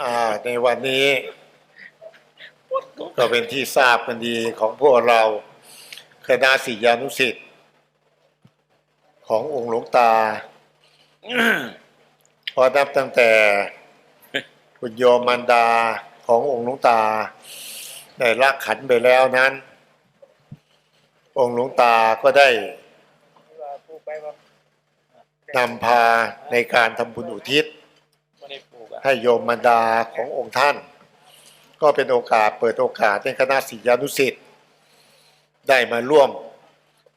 อ่าในวันนี้ ก็เป็นที่ทราบกันดีของพวกเราคณะศิษยานุสิษย์ขององค์หลวงตาพอนับตั้งแต่คุณโยมมันดาขององค์หลวงตาได้ละขันไปแล้วนั้น องค์หลวงตาก็ได้นำพาในการทำบุญอุทิศ ให้โยมมันดาขององค์ท่าน ก็เป็นโอกาสเปิดโอกาสให้คณะศิษยานุสิษย์ได้มาร่วม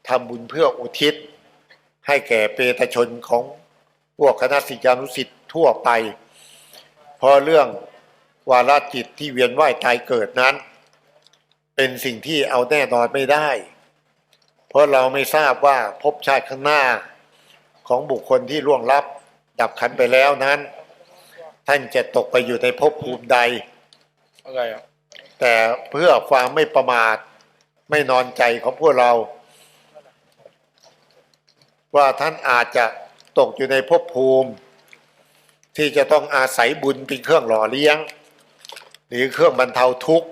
ทำบุญเพื่ออุทิศ ให้แก่เปตชนของพวกคณะศิษยานุสิษย์ทั่วไปพราะเรื่องวาระจิตที่เวียนว่ายตายเกิดนั้น เป็นสิ่งที่เอาแน่นอนไม่ได้ เพราะเราไม่ทราบว่าภพชาติข้างหน้าของบุคคลที่ล่วงลับดับขันไปแล้วนั้น ท่านจะตกไปอยู่ในภพภูมิใด อะไรอะแต่เพื่อความไม่ประมาท ไม่นอนใจของพวกเรา ว่าท่านอาจจะตกอยู่ในภพภูมิ ที่จะต้องอาศัยบุญเป็นเครื่องหล่อเลี้ยง หรือเครื่องบรรเทาทุกข์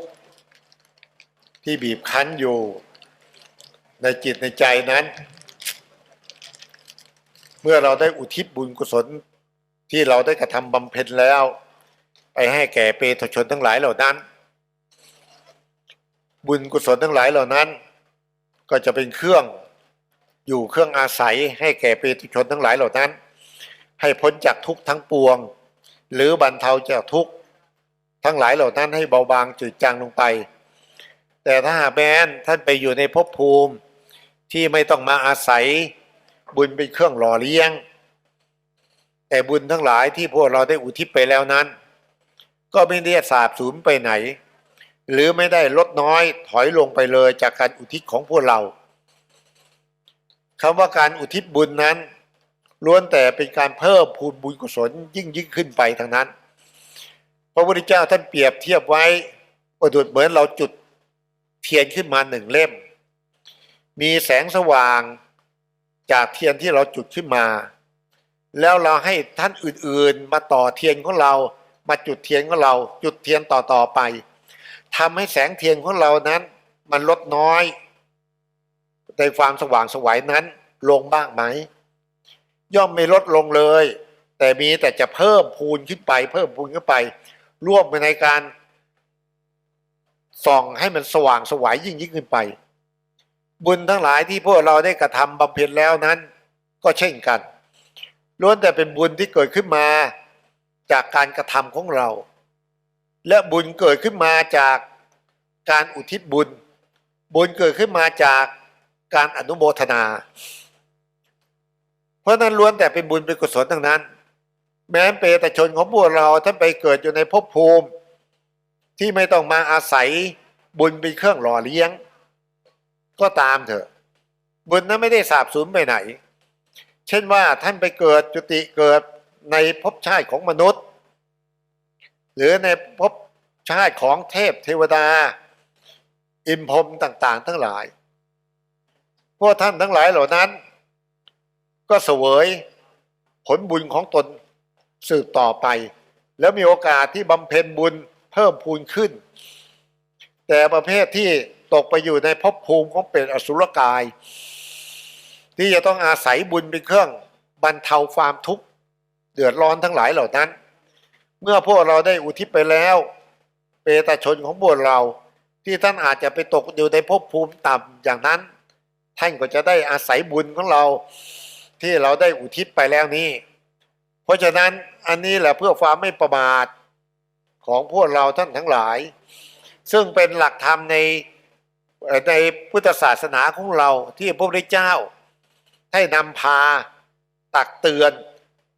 ที่บีบคั้นอยู่ในจิตในใจนั้น เมื่อเราได้อุทิศบุญกุศล ที่เราได้กระทำบำเพ็ญแล้ว ไปให้แก่เปตชนทั้งหลายเหล่านั้น บุญกุศลทั้งหลายเหล่านั้น ก็จะเป็นเครื่องอยู่เครื่องอาศัยให้แก่เปตชนทั้งหลายเหล่านั้น ให้พ้นจากทุกข์ทั้งปวง หรือบรรเทาจากทุกข์ทั้งหลายเหล่านั้นให้เบาบางจืดจางลงไป แต่ถ้าหากแม้นท่านไปอยู่ในภพภูมิที่ไม่ต้องมาอาศัยบุญเป็นเครื่องหล่อเลี้ยง แต่บุญทั้งหลายที่พวกเราได้อุทิศไปแล้วนั้น ก็ไม่ได้สาบสูญไปไหน หรือไม่ได้ลดน้อยถอยลงไปเลยจากการอุทิศของพวกเราคำว่าการอุทิศบุญนั้น ล้วนแต่เป็นการเพิ่มพูนบุญกุศลยิ่งยิ่งขึ้นไปทางนั้น พระพุทธเจ้าท่านเปรียบเทียบไว้ประดุจเหมือนเราจุดเทียนขึ้นมาหนึ่งเล่ม มีแสงสว่างจากเทียนที่เราจุดขึ้นมา แล้วเราให้ท่านอื่นๆ มาต่อเทียนของเรา มาจุดเทียนของเรา จุดเทียนต่อๆไปทำให้แสงเทียนของเรานั้น มันลดน้อย ในความสว่างสวัยนั้นลงบ้างไหม ย่อมไม่ลดลงเลย แต่มีแต่จะเพิ่มพูนขึ้นไป เพิ่มพูนขึ้นไป ร่วมไปในการส่องให้มันสว่างสวัยยิ่งยิ่งขึ้นไป บุญทั้งหลายที่พวกเราได้กระทำบำเพ็ญแล้วนั้น ก็เช่นกัน ล้วนแต่เป็นบุญที่เกิดขึ้นมาจากการกระทำของเรา และบุญเกิดขึ้นมาจากการอุทิศบุญ บุญเกิดขึ้นมาจากการอนุโมทนา เพราะนั้นล้วนแต่เป็นบุญเป็นกุศลทั้งนั้น แม้เปตชนของพวกเราท่านไปเกิดอยู่ในภพภูมิ ที่ไม่ต้องมาอาศัยบุญเป็นเครื่องหล่อเลี้ยง ก็ตามเถอะ บุญนั้นไม่ได้สาบสูญไปไหน เช่นว่าท่านไปเกิดจุติเกิดในภพชาติของมนุษย์ หรือในภพชาติของเทพเทวดา อิมพรมต่าง ๆ ทั้งหลาย พวกท่านทั้งหลายเหล่านั้น ก็เสวยผลบุญของตนสืบต่อไป แล้วมีโอกาสที่บำเพ็ญบุญเพิ่มพูนขึ้น แต่ประเภทที่ตกไปอยู่ในภพภูมิของเป็นอสุรกาย ที่จะต้องอาศัยบุญเป็นเครื่องบรรเทาความทุกข์เดือดร้อนทั้งหลายเหล่านั้น เมื่อพวกเราได้อุทิศไปแล้ว เปตชนของพวกเราที่ท่านอาจจะไปตกอยู่ในภพภูมิต่ำอย่างนั้น ท่านก็จะได้อาศัยบุญของเราที่เราได้อุทิศไปแล้วนี้ เพราะฉะนั้นอันนี้แหละเพื่อความไม่ประมาทของพวกเราท่านทั้งหลาย ซึ่งเป็นหลักธรรมในในพุทธศาสนาของเราที่พระพุทธเจ้า ให้นำพาตักเตือน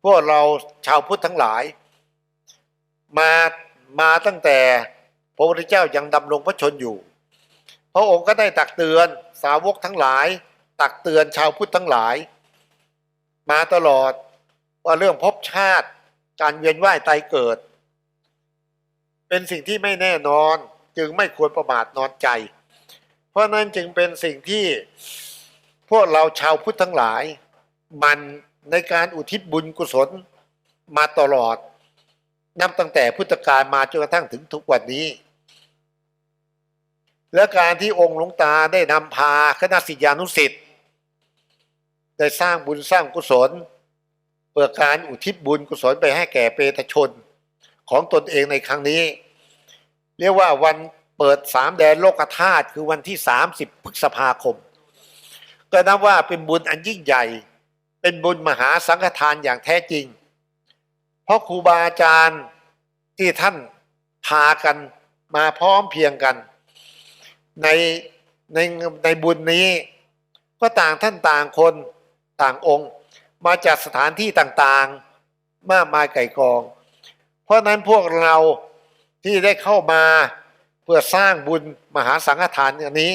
พวกเราชาวพุทธทั้งหลาย มามาตั้งแต่พระพุทธเจ้ายังดำรงพระชนอยู่ พระองค์ก็ได้ตักเตือนสาวกทั้งหลาย ตักเตือนชาวพุทธทั้งหลาย มาตลอดว่าเรื่องภพชาติการเวียนว่ายตายเกิด เป็นสิ่งที่ไม่แน่นอนจึงไม่ควรประมาทนอนใจ เพราะนั้นจึงเป็นสิ่งที่ พวกเราชาวพุทธทั้งหลาย มันในการอุทิศบุญกุศลมาตลอด นับตั้งแต่พุทธกาลมาจนกระทั่งถึงทุกวันนี้ และการที่องค์หลวงตาได้นำพาคณะศิยานุศิษย์ได้สร้างบุญสร้างกุศลเพื่อการอุทิศบุญกุศลไปให้แก่เปตชนของตนเองในครั้งนี้ เรียกว่าวันเปิดสามแดนโลกธาตุคือวันที่ 30พฤษภาคม ก็นับว่าเป็นบุญอันยิ่งใหญ่ เป็นบุญมหาสังฆทานอย่างแท้จริง เพราะครูบาอาจารย์ที่ท่านพากันมาพร้อมเพียงกัน ในในในบุญนี้ ก็ต่างท่านต่างคนต่างองค์ มาจากสถานที่ต่างๆ มากมายไก่กอง เพราะฉะนั้นพวกเราที่ได้เข้ามาเพื่อสร้างบุญมหาสังฆทานอันนี้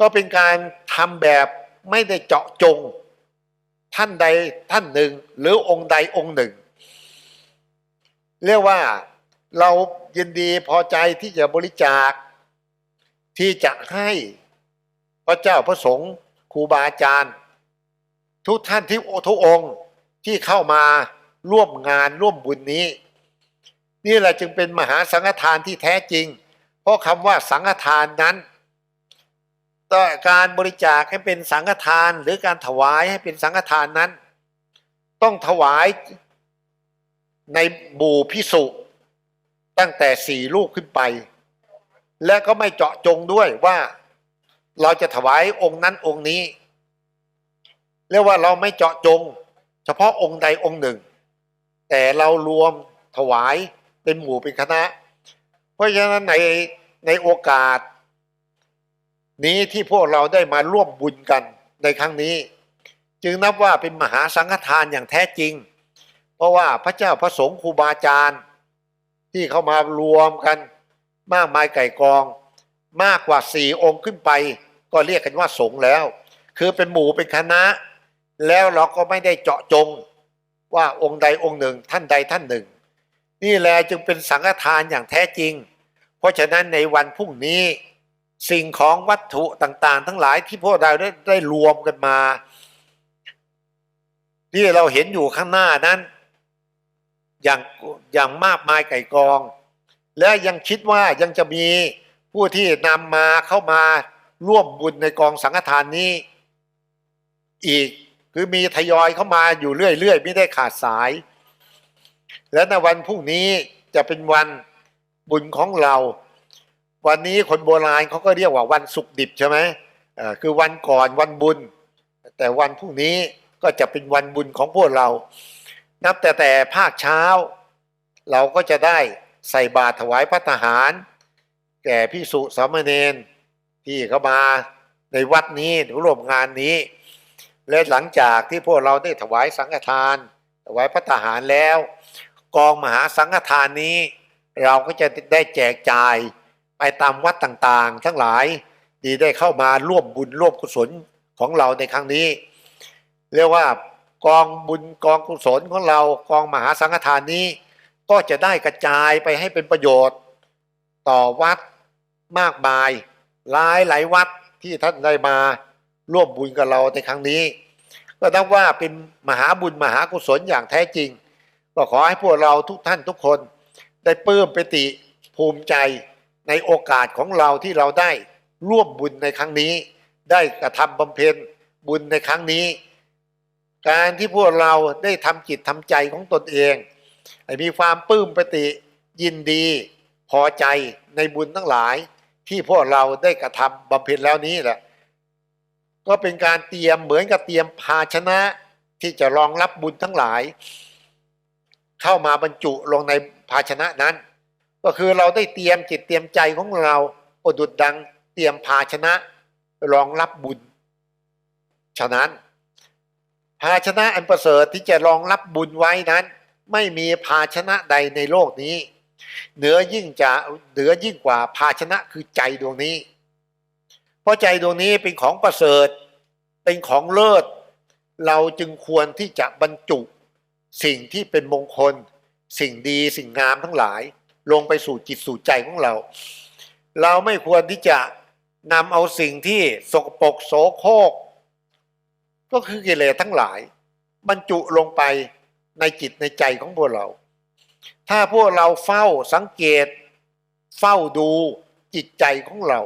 ก็เป็นการ ทำแบบไม่ได้เจาะจง ท่านใดท่านหนึ่ง หรือองค์ใดองค์หนึ่ง เรียกว่าเรายินดีพอใจที่จะบริจาค ที่จะให้พระเจ้าพระสงฆ์ครูบาอาจารย์ ทุกท่านที่ทุกองค์ที่เข้ามาร่วมงานร่วมบุญนี้ นี่แหละจึงเป็นมหาสังฆทานที่แท้จริง เพราะคำว่าสังฆทานนั้น ต่อการบริจาคให้เป็นสังฆทานหรือการถวายให้เป็นสังฆทานนั้น ต้องถวายในหมู่พิสุตั้งแต่สี่ลูกขึ้นไป และก็ไม่เจาะจงด้วยว่าเราจะถวายองค์นั้นองค์นี้ เรียกว่าเราไม่เจาะจง เฉพาะองค์ใดองค์หนึ่ง แต่เรารวมถวายเป็นหมู่เป็นคณะ เพราะฉะนั้นในในโอกาส นี้ที่พวกเราได้มาร่วมบุญกันในครั้งนี้ จึงนับว่าเป็นมหาสังฆทานอย่างแท้จริง เพราะว่าพระเจ้าพระสงฆ์ครูบาอาจารย์ ที่เข้ามารวมกัน มากมายไก่กอง มากกว่าสี่องค์ขึ้นไป ก็เรียกกันว่าสงฆ์แล้ว คือเป็นหมู่เป็นคณะ แล้วเราก็ไม่ได้เจาะจงว่าองค์ใดองค์หนึ่งท่านใดท่านหนึ่ง นี่แหละจึงเป็นสังฆทานอย่างแท้จริง เพราะฉะนั้นในวันพรุ่งนี้ สิ่งของวัตถุต่างๆ ทั้งหลายที่พวกเราได้ได้รวมกันมา ที่เราเห็นอยู่ข้างหน้านั้น อย่างอย่างมากมายไก่กอง และยังคิดว่ายังจะมีผู้ที่นำมาเข้ามาร่วมบุญในกองสังฆทานนี้ อีกคือมีทยอยเข้ามาอยู่เรื่อยๆ ไม่ได้ขาดสาย และในวันพรุ่งนี้จะเป็นวันบุญของเรา วันนี้คนโบราณเขาก็เรียกว่าวันสุกดิบใช่ไหมอ่อคือวันก่อนวันบุญ แต่วันพรุ่งนี้ก็จะเป็นวันบุญของพวกเรา นับแต่แต่ภาคเช้า เราก็จะได้ใส่บาตรถวายพระทหาร แก่พิสุสามเณรที่เขามาในวัดนี้หรือร่วมงานนี้ และหลังจากที่พวกเราได้ถวายสังฆทาน ถวายพระทหารแล้ว กองมหาสังฆทานนี้ เราก็จะได้แจกจ่าย ไปตามวัดต่างๆ ทั้งหลายที่ได้เข้ามาร่วมบุญร่วมกุศลของเราในครั้งนี้ เรียกว่ากองบุญกองกุศลของเรากองมหาสังฆทานนี้ ก็จะได้กระจายไปให้เป็นประโยชน์ ต่อวัดมากมายหลายหลายวัดที่ท่านได้มาร่วมบุญกับเราในครั้งนี้ ก็นับว่าเป็นมหาบุญมหากุศลอย่างแท้จริง ก็ขอให้พวกเราทุกท่านทุกคน ได้ปลื้มปิติภูมิใจ ในโอกาสของเราที่เราได้ร่วมบุญในครั้งนี้ ได้กระทำบำเพ็ญบุญในครั้งนี้ การที่พวกเราได้ทำจิตทำใจของตนเองมีความปลื้มปติยินดีพอใจในบุญทั้งหลาย ที่พวกเราได้กระทำบำเพ็ญแล้วนี้แหละ ก็เป็นการเตรียมเหมือนกับเตรียมภาชนะที่จะรองรับบุญทั้งหลาย เข้ามาบรรจุลงในภาชนะนั้น ก็คือเราได้เตรียมจิตเตรียมใจของเราอดุดดังเตรียมภาชนะรองรับบุญ ฉะนั้น ภาชนะอันประเสริฐที่จะรองรับบุญไว้นั้น ไม่มีภาชนะใดในโลกนี้ เหนือยิ่งจะเหนือยิ่งกว่าภาชนะคือใจดวงนี้ เพราะใจดวงนี้เป็นของประเสริฐ เป็นของเลิศ เราจึงควรที่จะบรรจุ สิ่งที่เป็นมงคล สิ่งดีสิ่งงามทั้งหลาย ลงไปสู่จิตสู่ใจของเรา เราไม่ควรที่จะนำเอาสิ่งที่สกปรกโสโครกก็คือกิเลสทั้งหลาย บรรจุลงไปในจิตในใจของพวกเรา ถ้าพวกเราเฝ้าสังเกต เฝ้าดูจิตใจของเรา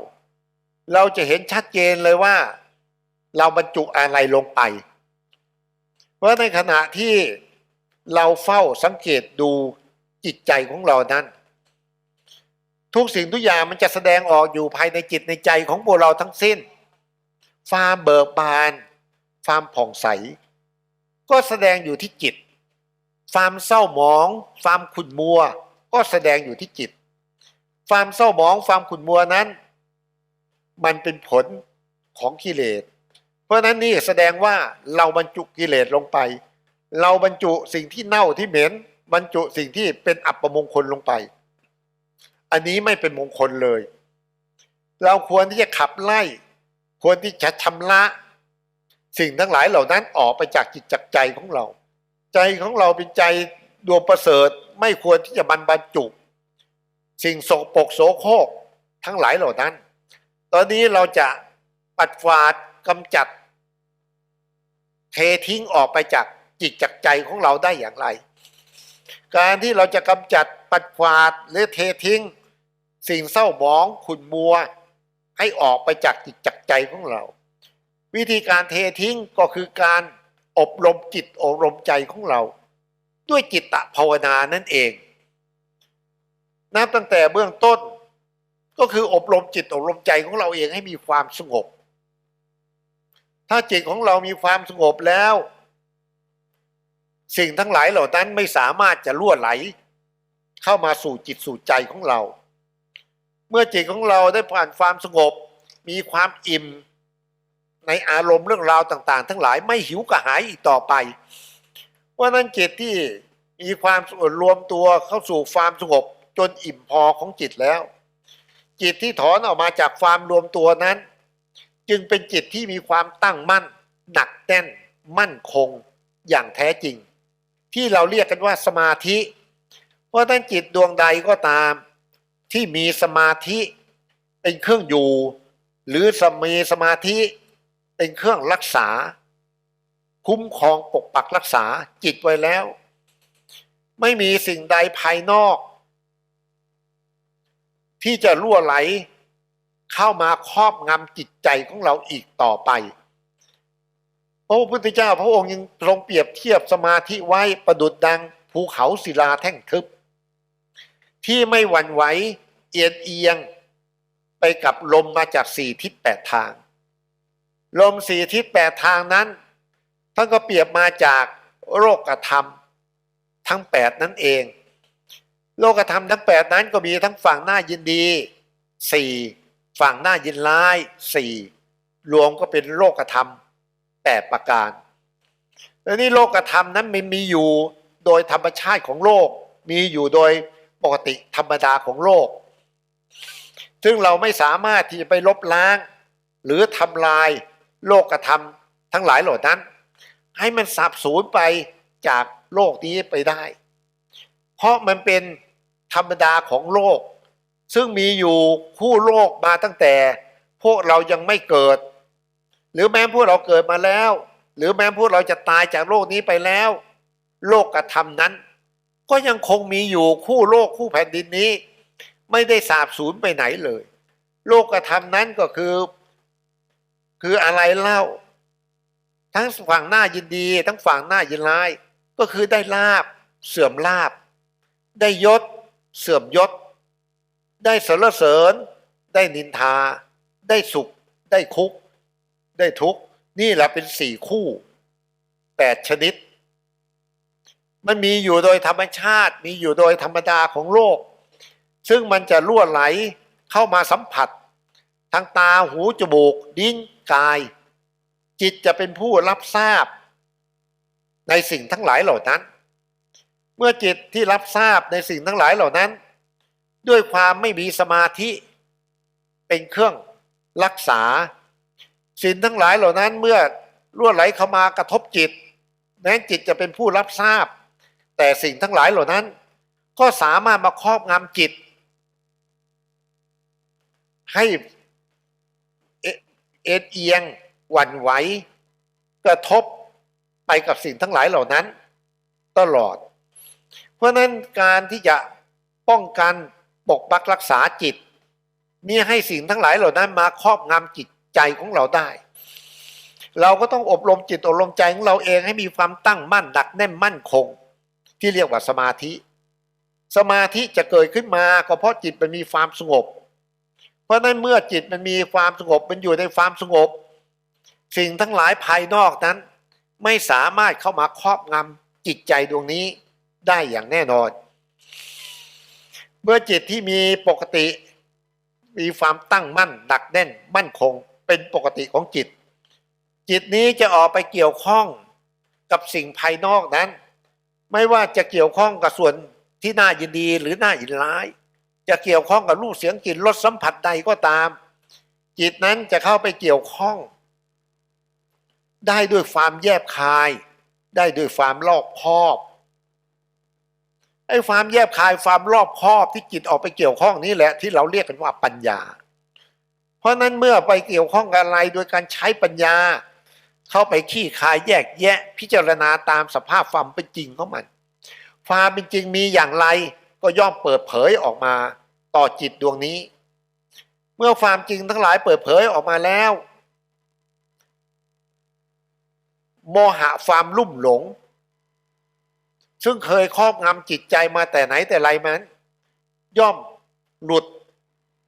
เราจะเห็นชัดเจนเลยว่า เราบรรจุอะไรลงไป เพราะในขณะที่เราเฝ้าสังเกตดูจิตใจของเรานั้น ทุกสิ่งทุกอย่างมันจะแสดงออกอยู่ภายในจิตในใจของพวกเราทั้งสิ้นความเบิกบานความผ่องใส ก็แสดงอยู่ที่จิตความเศร้าหมองความขุ่นมัว ก็แสดงอยู่ที่จิตความเศร้าหมองความขุ่นมัวนั้น มันเป็นผลของกิเลส เพราะฉะนั้นนี่แสดงว่าเราบรรจุกิเลสลงไป เราบรรจุสิ่งที่เน่าที่เหม็นบรรจุสิ่งที่เป็นอัปมงคลลงไป อันนี้ไม่เป็นมงคลเลย เราควรที่จะขับไล่ ควรที่จะชำระสิ่งทั้งหลายเหล่านั้นออกไปจากจิตจากใจของเรา ใจของเราเป็นใจดวงประเสริฐไม่ควรที่จะบรรบรรจุ สิ่งโสโปกโสโครกทั้งหลายเหล่านั้น ตอนนี้เราจะปัดกวาดกำจัด เททิ้งออกไปจากจิตจากใจของเราได้อย่างไร การที่เราจะกำจัดปัดกวาดหรือเททิ้ง สิ่งเศร้าหมองขุ่นมัว ให้ออกไปจากจิตจากใจของเรา วิธีการเททิ้งก็คือการอบรมจิตอบรมใจของเรา ด้วยจิตตภาวนานั่นเองนับตั้งแต่เบื้องต้น ก็คืออบรมจิตอบรมใจของเราเองให้มีความสงบ ถ้าจิตของเรามีความสงบแล้ว สิ่งทั้งหลายเหล่านั้นไม่สามารถจะล่วไหล เข้ามาสู่จิตสู่ใจของเรา เมื่อจิตของเราได้ผ่านความสงบ มีความอิ่ม ในอารมณ์เรื่องราวต่าง ๆ ทั้งหลายไม่หิวกระหายอีกต่อไปเพรานั้นจิตที่มีความส่วนรวมตัวเข้าสู่ความสงบจนอิ่มพอของจิตแล้ว จิตที่ถอนออกมาจากความรวมตัวนั้น จึงเป็นจิตที่มีความตั้งมั่น หนักแน่น มั่นคงอย่างแท้จริง ที่เราเรียกกันว่าสมาธิ เพราะนั้นจิตดวงใดก็ตาม ที่มีสมาธิเป็นเครื่องอยู่ หรือสมีสมาธิเป็นเครื่องรักษา คุ้มครองปกปักรักษาจิตไว้แล้ว ไม่มีสิ่งใดภายนอก ที่จะล่วไหล เข้ามาครอบงำจิตใจของเราอีกต่อไปพระพุทธเจ้าพระองค์ยังทรงเปรียบเทียบสมาธิไว้ประดุดดังภูเขาศิลาแท่งทึบ ที่ไม่หวั่นไหวเอียงเอียง ไปกับลมมาจากสี่ทิศแปดทาง ลมสี่ทิศแปดทางนั้นท่านก็เปรียบมาจากโลกธรรม ทั้งแปดนั่นเอง โลกธรรมทั้งแปดนั้นก็มีทั้งฝั่งหน้ายินดีสี่ฝั่งหน้ายินร้ายสี่รวมก็เป็นโลกธรรมแปดประการและนี่โลกธรรมนั้นมันมีอยู่โดยธรรมชาติของโลกมีอยู่โดย ปกติธรรมดาของโลก ซึ่งเราไม่สามารถที่จะไปลบล้าง หรือทำลายโลกธรรมทั้งหลายเหล่านั้น ให้มันสับสูญไปจากโลกนี้ไปได้ เพราะมันเป็นธรรมดาของโลก ซึ่งมีอยู่คู่โลกมาตั้งแต่ พวกเรายังไม่เกิด หรือแม้พวกเราเกิดมาแล้ว หรือแม้พวกเราจะตายจากโลกนี้ไปแล้ว โลกธรรมนั้น ก็ยังคงมีอยู่คู่โลกคู่แผ่นดินนี้ ไม่ได้สาบสูญไปไหนเลย โลกธรรมนั้นก็คือ คืออะไรเล่า ทั้งฝั่งหน้ายินดี ทั้งฝั่งหน้ายินร้าย ก็คือได้ลาบ เสื่อมลาบ ได้ยศ เสื่อมยศ ได้สรรเสริญ ได้นินทา ได้สุข ได้คุก ได้ทุกข์นี่แหละเป็นสี่คู่แปดชนิด มันมีอยู่โดยธรรมชาติ มีอยู่โดยธรรมดาของโลก ซึ่งมันจะล่วไหลเข้ามาสัมผัส ทางตาหูจมูกดิ้นกาย จิตจะเป็นผู้รับทราบ ในสิ่งทั้งหลายเหล่านั้น เมื่อจิตที่รับทราบในสิ่งทั้งหลายเหล่านั้น ด้วยความไม่มีสมาธิ เป็นเครื่องรักษาสิ่งทั้งหลายเหล่านั้นเมื่อล่วไหลเข้ามากระทบจิตแม้จิตจะเป็นผู้รับทราบ แต่สิ่งทั้งหลายเหล่านั้น ก็สามารถมาครอบงำจิต ให้เอ็นเอียง หวั่นไหวกระทบไปกับสิ่งทั้งหลายเหล่านั้น ตลอด เพราะนั้นการที่จะป้องกันปกปักรักษาจิตนี่ให้สิ่งทั้งหลายเหล่านั้นมาครอบงำจิตใจของเราได้ เราก็ต้องอบรมจิตอบรมใจของเราเองให้มีความตั้งมั่นดักแน่นมั่นคง ที่เรียกว่าสมาธิ สมาธิจะเกิดขึ้นมาก็เพราะจิตมันมีความสงบ เพราะนั้นเมื่อจิตมันมีความสงบมันอยู่ในความสงบ สิ่งทั้งหลายภายนอกนั้น ไม่สามารถเข้ามาครอบงำจิตใจดวงนี้ได้อย่างแน่นอน เมื่อจิตที่มีปกติ มีความตั้งมั่นดักแน่นมั่นคงเป็นปกติของจิต จิตนี้จะออกไปเกี่ยวข้องกับสิ่งภายนอกนั้น ไม่ว่าจะเกี่ยวข้องกับส่วนที่น่ายินดีหรือน่ายินร้าย จะเกี่ยวข้องกับรูปเสียงกลิ่นรสสัมผัสใดก็ตาม จิตนั้นจะเข้าไปเกี่ยวข้อง ได้ด้วยความแยบคาย ได้ด้วยความรอบคอบไอ้ความแยบคายความรอบคอบที่จิตออกไปเกี่ยวข้องนี้แหละที่เราเรียกกันว่าปัญญา เพราะนั้นเมื่อไปเกี่ยวข้องกับอะไรโดยการใช้ปัญญา เข้าไปขี้คายแยกแยะพิจารณาตามสภาพความเป็นจริงของมัน ความเป็นจริงมีอย่างไรก็ย่อมเปิดเผยออกมาต่อจิตดวงนี้ เมื่อความจริงทั้งหลายเปิดเผยออกมาแล้ว โมหะความลุ่มหลง ซึ่งเคยครอบงำจิตใจมาแต่ไหนแต่ไรมัน ย่อมหลุด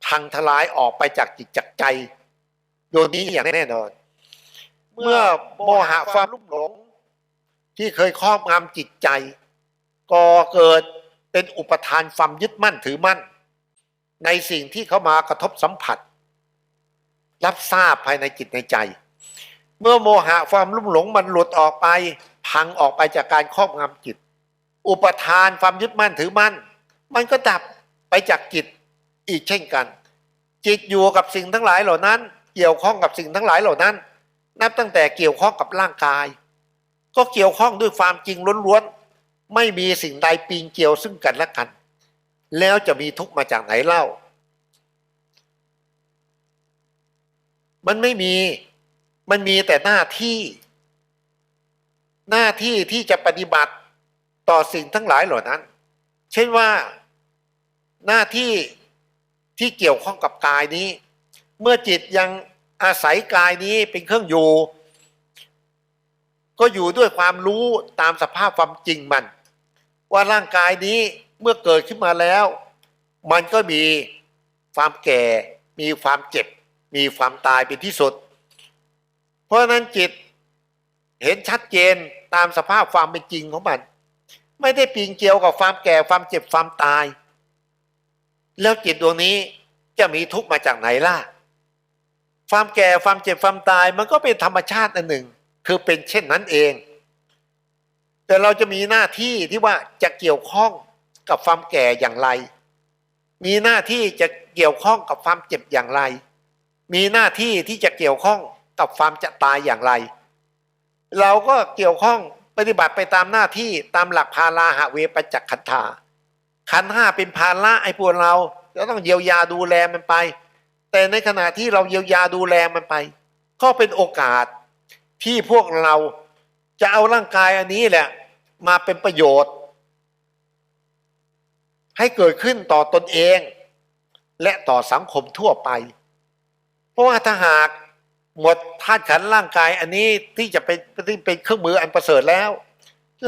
พังทลายออกไปจากจิตจากใจดวงนี้อย่างแน่นอน เมื่อโมหะความลุ่มหลง ที่เคยครอบงำจิตใจก่อเกิดเป็นอุปทานความยึดมั่นถือมั่น ในสิ่งที่เขามากระทบสัมผัส รับทราบภายในจิตในใจ เมื่อโมหะความลุ่มหลงมันหลุดออกไป พังออกไปจากการครอบงำจิต อุปทานความยึดมั่นถือมั่น มันก็ดับไปจากจิตอีกเช่นกัน จิตอยู่กับสิ่งทั้งหลายเหล่านั้น เกี่ยวข้องกับสิ่งทั้งหลายเหล่านั้น นับตั้งแต่เกี่ยวข้องกับร่างกาย ก็เกี่ยวข้องด้วยความจริงล้วนๆ ไม่มีสิ่งใดปีนเกี่ยวซึ่งกันและกัน แล้วจะมีทุกข์มาจากไหนเล่า มันไม่มี มันมีแต่หน้าที่ หน้าที่ที่จะปฏิบัติต่อสิ่งทั้งหลายเหล่านั้น เช่นว่าหน้าที่ที่เกี่ยวข้องกับกายนี้ เมื่อจิตยัง อาศัยกายนี้เป็นเครื่องอยู่ ก็อยู่ด้วยความรู้ตามสภาพความจริงมัน ว่าร่างกายนี้เมื่อเกิดขึ้นมาแล้ว มันก็มีความแก่ มีความเจ็บ มีความตายเป็นที่สุด เพราะนั้นจิตเห็นชัดเจนตามสภาพความเป็นจริงของมัน ไม่ได้ปีนเกี่ยวกับความแก่ความเจ็บความตาย แล้วจิตดวงนี้จะมีทุกข์มาจากไหนล่ะ ความแก่ความเจ็บความตายมันก็เป็นธรรมชาติอันหนึ่ง คือเป็นเช่นนั้นเอง แต่เราจะมีหน้าที่ที่ว่าจะเกี่ยวข้องกับความแก่อย่างไร มีหน้าที่จะเกี่ยวข้องกับความเจ็บอย่างไร มีหน้าที่ที่จะเกี่ยวข้องกับความจะตายอย่างไร เราก็เกี่ยวข้องปฏิบัติไปตามหน้าที่ตามหลักพาราหะเวปจักขันธาขันห้าเป็นภาระไอ้พวกเราเราต้องเยียวยาดูแลมันไป แต่ในขณะที่เราเยียวยาดูแลมันไป ก็เป็นโอกาสที่พวกเราจะเอาร่างกายอันนี้แหละ มาเป็นประโยชน์ ให้เกิดขึ้นต่อตนเอง และต่อสังคมทั่วไป เพราะว่าถ้าหากหมดธาตุขันร่างกายอันนี้ที่จะเป็นเป็นเครื่องมืออันประเสริฐแล้ว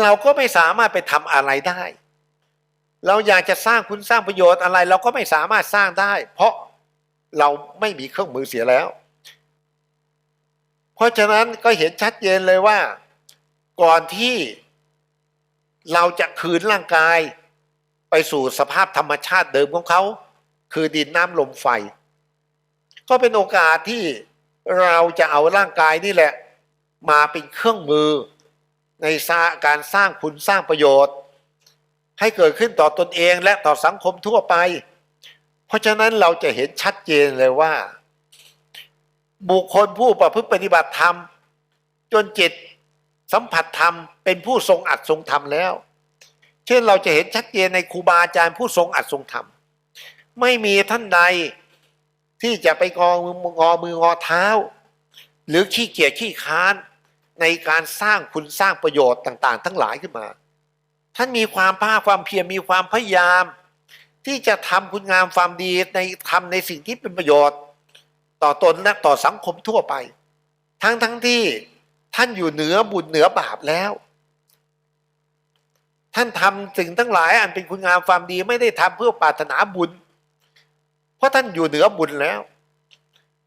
เราก็ไม่สามารถไปทำอะไรได้ เราอยากจะสร้างคุณสร้างประโยชน์อะไร เราก็ไม่สามารถสร้างได้ เพราะ เราไม่มีเครื่องมือเสียแล้ว เพราะฉะนั้นก็เห็นชัดเจนเลยว่า ก่อนที่เราจะคืนร่างกาย ไปสู่สภาพธรรมชาติเดิมของเขา คือดินน้ำลมไฟ ก็เป็นโอกาสที่เราจะเอาร่างกายนี่แหละ มาเป็นเครื่องมือ ในการสร้างคุณสร้างประโยชน์ ให้เกิดขึ้นต่อตนเองและต่อสังคมทั่วไป ราะฉะนั้นเราจะเห็นชัดเจนเลยว่า บุคคลผู้ประพฤติปฏิบัติธรรม จนจิตสัมผัสธรรมเป็นผู้ทรงอัดทรงธรรมแล้ว เช่นเราจะเห็นชัดเจนในครูบาอาจารย์ผู้ทรงอัดทรงธรรม ไม่มีท่านใดที่จะไปงอมืองอมืองอเท้า หรือขี้เกียจขี้ค้านในการสร้างคุณสร้างประโยชน์ต่าง ๆ ทั้งหลายขึ้นมา ท่านมีความภาคความเพียรมีความพยายาม ที่จะทำคุณงามความดีในทำในสิ่งที่เป็นประโยชน์ ต่อตนและต่อสังคมทั่วไป ทั้งทั้งที่ท่านอยู่เหนือบุญเหนือบาปแล้ว ท่านทำสิ่งทั้งหลายอันเป็นคุณงามความดีไม่ได้ทำเพื่อปรารถนาบุญ เพราะท่านอยู่เหนือบุญแล้ว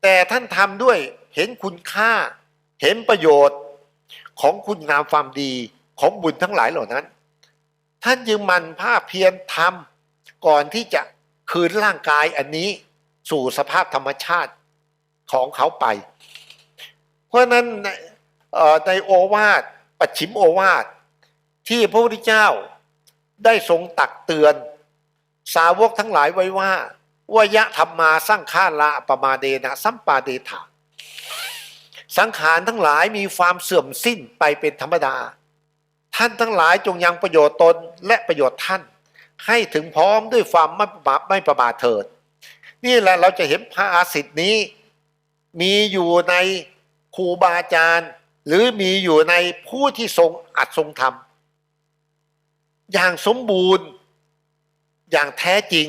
แต่ท่านทำด้วยเห็นคุณค่า เห็นประโยชน์ของคุณงามความดีของบุญทั้งหลายเหล่านั้น ท่านจึงมันภาคเพียรทำ ก่อนที่จะคืนร่างกายอันนี้สู่สภาพธรรมชาติของเขาไป เพราะนั้นในโอวาทปัจฉิมโอวาทที่พระพุทธเจ้าได้ทรงตักเตือน สาวกทั้งหลายไว้ว่าวยะธรรมมาสร้างฆาละประมาเดนะสัมปาเดถาสังขารทั้งหลายมีความเสื่อมสิ้นไปเป็นธรรมดา ท่านทั้งหลายจงยังประโยชน์ตนและประโยชน์ท่าน ให้ถึงพร้อมด้วยความไม่ประมาทไม่ประมาทเถิด นี่แหละเราจะเห็นพระอาสิทธินี้ มีอยู่ในครูบาอาจารย์ หรือมีอยู่ในผู้ที่ทรงอัดทรงธรรม อย่างสมบูรณ์ อย่างแท้จริง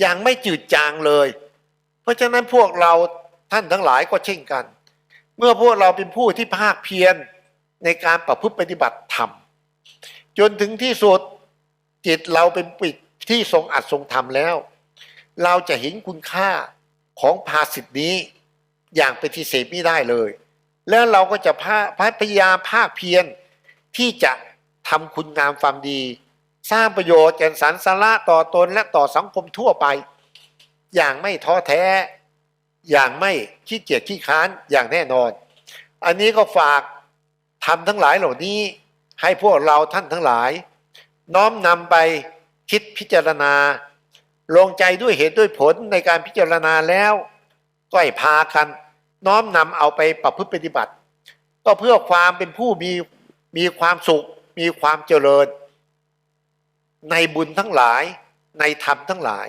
อย่างไม่จืดจางเลย เพราะฉะนั้นพวกเราท่านทั้งหลายก็เช่นกัน เมื่อพวกเราเป็นผู้ที่ภาคเพียรในการประพฤติปฏิบัติธรรมจนถึงที่สุด จิตเราเป็นปิดที่ทรงอัดทรงธรรมแล้ว เราจะเห็นคุณค่าของภาสิทธินี้อย่างเป็นที่เสพไม่ได้เลย แล้วเราก็จะพาพยายามภาคเพียรที่จะทำคุณงามความดี สร้างประโยชน์แก่สรรสาระต่อตนและต่อสังคมทั่วไป อย่างไม่ท้อแท้ อย่างไม่ขี้เกียจขี้ค้านอย่างแน่นอน อันนี้ก็ฝากทำทั้งหลายเหล่านี้ให้พวกเราท่านทั้งหลาย น้อมนำไปคิดพิจารณา ลงใจด้วยเหตุด้วยผลในการพิจารณาแล้วก็ให้พากัน น้อมนำเอาไปประพฤติปฏิบัติ ก็เพื่อความเป็นผู้มีมีความสุข มีความเจริญ ในบุญทั้งหลายในธรรมทั้งหลาย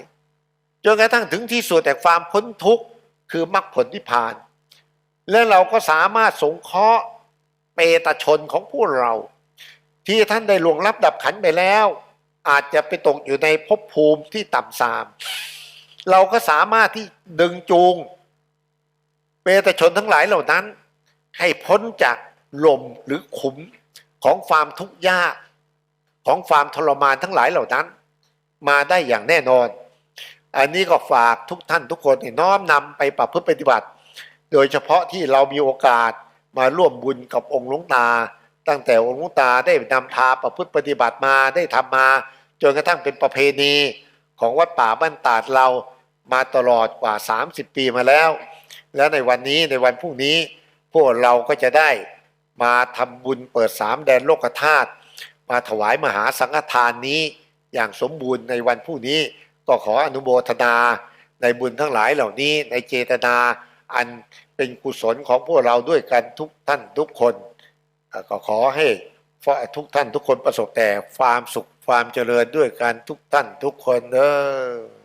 จนกระทั่งถึงที่สุดแต่ความพ้นทุกข์คือมรรคผลนิพพาน และเราก็สามารถสงเคราะห์เปตชนของพวกเรา ที่ท่านได้หลวงรับดับขันไปแล้ว อาจจะไปตกอยู่ในภพภูมิที่ต่ำทราม เราก็สามารถที่ดึงจูงเปตชนทั้งหลายเหล่านั้น ให้พ้นจากลมหรือขุมของความทุกข์ยากของความทรมานทั้งหลายเหล่านั้น มาได้อย่างแน่นอน อันนี้ก็ฝากทุกท่านทุกคนน้อมนำไปประพฤติปฏิบัติ โดยเฉพาะที่เรามีโอกาสมาร่วมบุญกับองค์หลวงตา ตั้งแต่องค์ลวงตาได้นำพาประพฤติปฏิบัติมาได้ทำมา จนกระทั่งเป็นประเพณีของวัดป่าบ้านตาดเรามาตลอดกว่า 30 ปีมาแล้ว และในวันนี้ในวันพรุ่งนี้ พวกเราก็จะได้มาทำบุญเปิดสามแดนโลกธาตุมาถวายมหาสังฆทานนี้อย่างสมบูรณ์ในวันพรุ่งนี้ก็ขออนุโมทนาในบุญทั้งหลายเหล่านี้ในเจตนาอันเป็นกุศลของพวกเราด้วยกันทุกท่านทุกคน ก็ขอให้ทุกท่านทุกคนประสบแต่ความสุขความเจริญด้วยกันทุกท่านทุกคนเด้อ